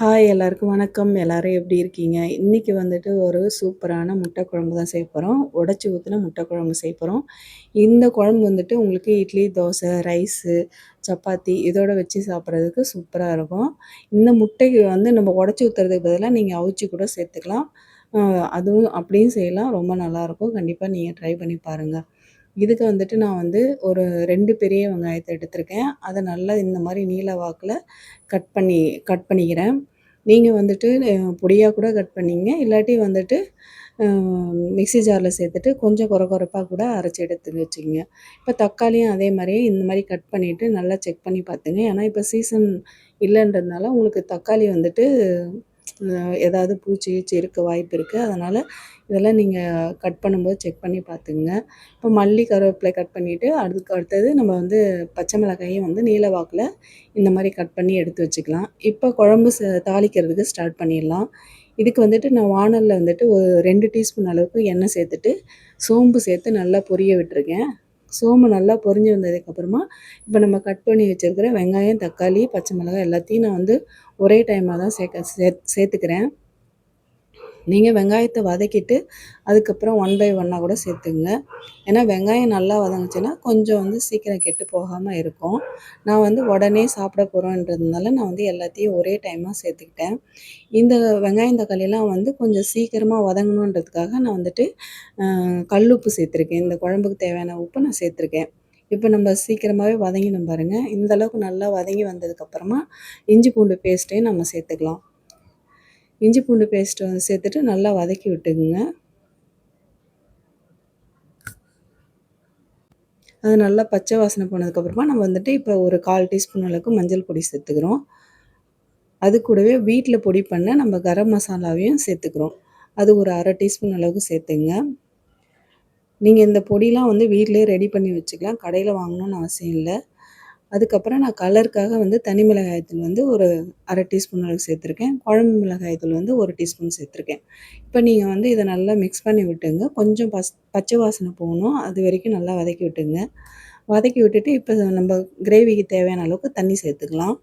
Hi எல்லாருக்கும் வணக்கம். எல்லோரும் எப்படி இருக்கீங்க? இன்றைக்கி வந்துட்டு ஒரு சூப்பரான முட்டை குழம்பு தான் செய்ய போகிறோம் உடச்சி ஊற்றின முட்டை குழம்பு செய்ய போகிறோம் இந்த குழம்பு வந்துட்டு உங்களுக்கு இட்லி தோசை ரைஸு சப்பாத்தி இதோட வச்சு சாப்பிட்றதுக்கு சூப்பராக இருக்கும். இந்த முட்டைக்கு வந்து நம்ம உடச்சி ஊற்றுறதுக்கு பதிலாக நீங்கள் அவிச்சு கூட சேர்த்துக்கலாம். அதுவும் அப்படியும் செய்யலாம். ரொம்ப நல்லாயிருக்கும் கண்டிப்பாக நீங்கள் ட்ரை பண்ணி பாருங்கள் இதுக்கு வந்துட்டு நான் வந்து ஒரு ரெண்டு பெரிய வெங்காயத்தை எடுத்திருக்கேன். அதை நல்லா இந்த மாதிரி நீல வாக்கில் கட் பண்ணி கட் பண்ணிக்கிறேன். நீங்கள் வந்துட்டு பொடியாக கூட கட் பண்ணிங்க. இல்லாட்டி வந்துட்டு மிக்ஸி ஜாரில் சேர்த்துட்டு கொஞ்சம் கொர கொரப்பாக கூட அரைச்சி எடுத்து வச்சுக்கோங்க. இப்போ தக்காளியும் அதே மாதிரியே இந்த மாதிரி கட் பண்ணிவிட்டு நல்லா செக் பண்ணி பார்த்துங்க. ஏன்னா இப்போ சீசன் இல்லைன்றதுனால உங்களுக்கு தக்காளி வந்துட்டு ஏதாவது பூச்சி கீச்சி இருக்க வாய்ப்பு இருக்குது அதனால் இதெல்லாம் நீங்கள் கட் பண்ணும்போது செக் பண்ணி பார்த்துங்க இப்போ மல்லி கருவேப்பிலை கட் பண்ணிவிட்டு அதுக்கு அடுத்தது நம்ம வந்து பச்சை மிளகாயும் வந்து நீல வாக்கில் இந்த மாதிரி கட் பண்ணி எடுத்து வச்சுக்கலாம். இப்போ குழம்பு ச தாளிக்கிறதுக்கு ஸ்டார்ட் பண்ணிடலாம். இதுக்கு வந்துட்டு நான் வானலில் வந்துட்டு ஒரு ரெண்டு டீஸ்பூன் அளவுக்கு எண்ணெய் சேர்த்துட்டு சோம்பு சேர்த்து நல்லா பொரிய விட்டுருக்கேன். சோம்பு நல்லா பொரிஞ்சு வந்ததுக்கப்புறமா இப்போ நம்ம கட் பண்ணி வச்சுருக்கிற வெங்காயம் தக்காளி பச்சை மிளகாய் எல்லாத்தையும் நான் வந்து ஒரே டைமாக தான் சேர்க்க சே சேர்த்துக்கிறேன். நீங்கள் வெங்காயத்தை வதக்கிட்டு அதுக்கப்புறம் ஒன் பை ஒன்னாக கூட சேர்த்துங்க ஏன்னா வெங்காயம் நல்லா வதங்குச்சுன்னா கொஞ்சம் வந்து சீக்கிரம் கெட்டு போகாமல் இருக்கும். நான் வந்து உடனே சாப்பிட போகிறோன்றதுனால நான் வந்து எல்லாத்தையும் ஒரே டைமாக சேர்த்துக்கிட்டேன். இந்த வெங்காயம் தக்காளியெல்லாம் வந்து கொஞ்சம் சீக்கிரமாக வதங்கணுன்றதுக்காக நான் வந்துட்டு கல் உப்பு சேர்த்துருக்கேன். இந்த குழம்புக்கு தேவையான உப்பு நான் சேர்த்துருக்கேன். இப்போ நம்ம சீக்கிரமாகவே வதங்கினோம் பாருங்கள் இந்த அளவுக்கு நல்லா வதங்கி வந்ததுக்கப்புறமா இஞ்சி பூண்டு பேஸ்ட்டையும் நம்ம சேர்த்துக்கலாம். இஞ்சி பூண்டு பேஸ்ட்டு வந்து சேர்த்துட்டு நல்லா வதக்கி விட்டுக்குங்க. அது நல்லா பச்சை வாசனை போனதுக்கப்புறமா நம்ம வந்துட்டு இப்போ ஒரு கால் டீஸ்பூன் அளவுக்கு மஞ்சள் பொடி சேர்த்துக்கிறோம். அது கூடவே வீட்டில் பொடி பண்ண நம்ம கரம் மசாலாவையும் சேர்த்துக்கிறோம். அது ஒரு அரை டீஸ்பூன் அளவுக்கு சேர்த்துங்க. நீங்கள் இந்த பொடிலாம் வந்து வீட்டிலே ரெடி பண்ணி வச்சுக்கலாம். கடையில் வாங்கணுன்னு அவசியம் இல்லை. அதுக்கப்புறம் நான் கலருக்காக வந்து தனி மிளகாயத்தூள் வந்து ஒரு அரை டீஸ்பூன் அளவுக்கு சேர்த்துருக்கேன். குழம்பு மிளகாயத்தூள் வந்து ஒரு டீஸ்பூன் சேர்த்துருக்கேன். இப்போ நீங்கள் வந்து இதை நல்லா மிக்ஸ் பண்ணி விட்டுங்க. கொஞ்சம் பஸ் பச்சை வாசனை போகணும். அது வரைக்கும் நல்லா வதக்கி விட்டுங்க. வதக்கி விட்டுட்டு இப்போ நம்ம கிரேவிக்கு தேவையான அளவுக்கு தண்ணி சேர்த்துக்கலாம்.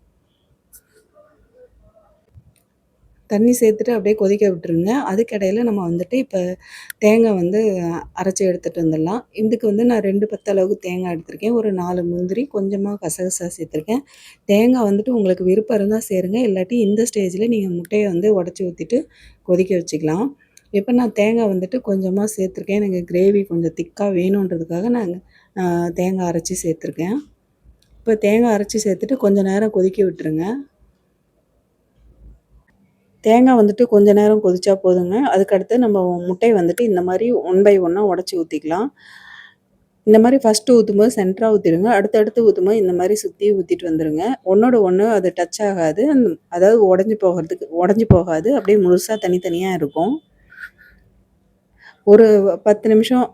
தண்ணி சேர்த்துட்டு அப்படியே கொதிக்க விட்டுருங்க. அதுக்கிடையில் நம்ம வந்துட்டு இப்போ தேங்காய் வந்து அரைச்சி எடுத்துகிட்டு வந்துடலாம். இதுக்கு வந்து நான் ரெண்டு பத்து அளவுக்கு தேங்காய் எடுத்திருக்கேன். ஒரு நாலு முந்திரி கொஞ்சமாக கசகசா சேர்த்துருக்கேன். தேங்காய் வந்துட்டு உங்களுக்கு விருப்பம் இருந்தால் சேருங்க. இல்லாட்டி இந்த ஸ்டேஜில் நீங்கள் முட்டையை வந்து உடச்சி ஊற்றிட்டு கொதிக்க வச்சுக்கலாம். இப்போ நான் தேங்காய் வந்துட்டு கொஞ்சமாக சேர்த்துருக்கேன். எனக்கு கிரேவி கொஞ்சம் திக்காக வேணுன்றதுக்காக நான் தேங்காய் அரைச்சி சேர்த்துருக்கேன். இப்போ தேங்காய் அரைச்சி சேர்த்துட்டு கொஞ்சம் நேரம் கொதிக்க விட்டுருங்க. தேங்காய் வந்துட்டு கொஞ்ச நேரம் கொதிச்சா போதுங்க. அதுக்கடுத்து நம்ம முட்டை வந்துட்டு இந்த மாதிரி ஒன் பை ஒன்னாக உடச்சி ஊற்றிக்கலாம் இந்த மாதிரி ஃபஸ்ட்டு ஊற்றும்போது சென்டராக ஊற்றிடுங்க அடுத்தடுத்து ஊற்றும்போது இந்த மாதிரி சுற்றி ஊற்றிட்டு வந்துடுங்க ஒன்றோட ஒன்று அது டச் ஆகாது. அதாவது உடஞ்சி போகிறதுக்கு உடஞ்சி போகாது. அப்படியே முழுசாக தனித்தனியாக இருக்கும். ஒரு பத்து நிமிஷம்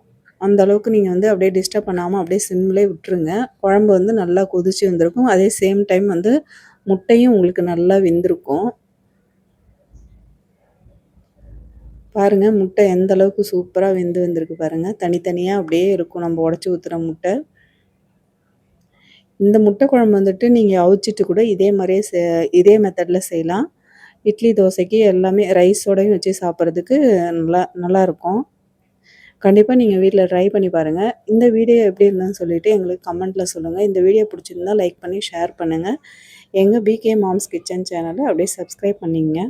அந்த அளவுக்கு நீங்கள் வந்து அப்படியே டிஸ்டர்ப் பண்ணாமல் அப்படியே சிம்லேயே விட்டுருங்க. குழம்பு வந்து நல்லா கொதிச்சு வந்திருக்கும். அதே சேம் டைம் வந்து முட்டையும் உங்களுக்கு நல்லா வெந்திருக்கும். பாருங்கள் முட்டை எந்த அளவுக்கு சூப்பராக வெந்து வந்திருக்கு பாருங்கள் தனித்தனியாக அப்படியே இருக்கும். நம்ம உடச்சி ஊற்றுற முட்டை. இந்த முட்டை குழம்பு வந்துட்டு நீங்கள் அவிச்சிட்டு கூட இதே மாதிரியே செ இதே மெத்தடில் செய்யலாம். இட்லி தோசைக்கு எல்லாமே ரைஸோடையும் வச்சு சாப்பிட்றதுக்கு நல்லா நல்லாயிருக்கும் கண்டிப்பாக நீங்கள் வீட்டில் ட்ரை பண்ணி பாருங்கள் இந்த வீடியோ எப்படி இருந்தான்னு சொல்லிவிட்டு எங்களுக்கு கமெண்ட்டில் சொல்லுங்கள் இந்த வீடியோ பிடிச்சிருந்தா லைக் பண்ணி ஷேர் பண்ணுங்கள் எங்கள் பிகே மாம்ஸ் கிச்சன் சேனலை அப்படியே சப்ஸ்கிரைப் பண்ணிங்க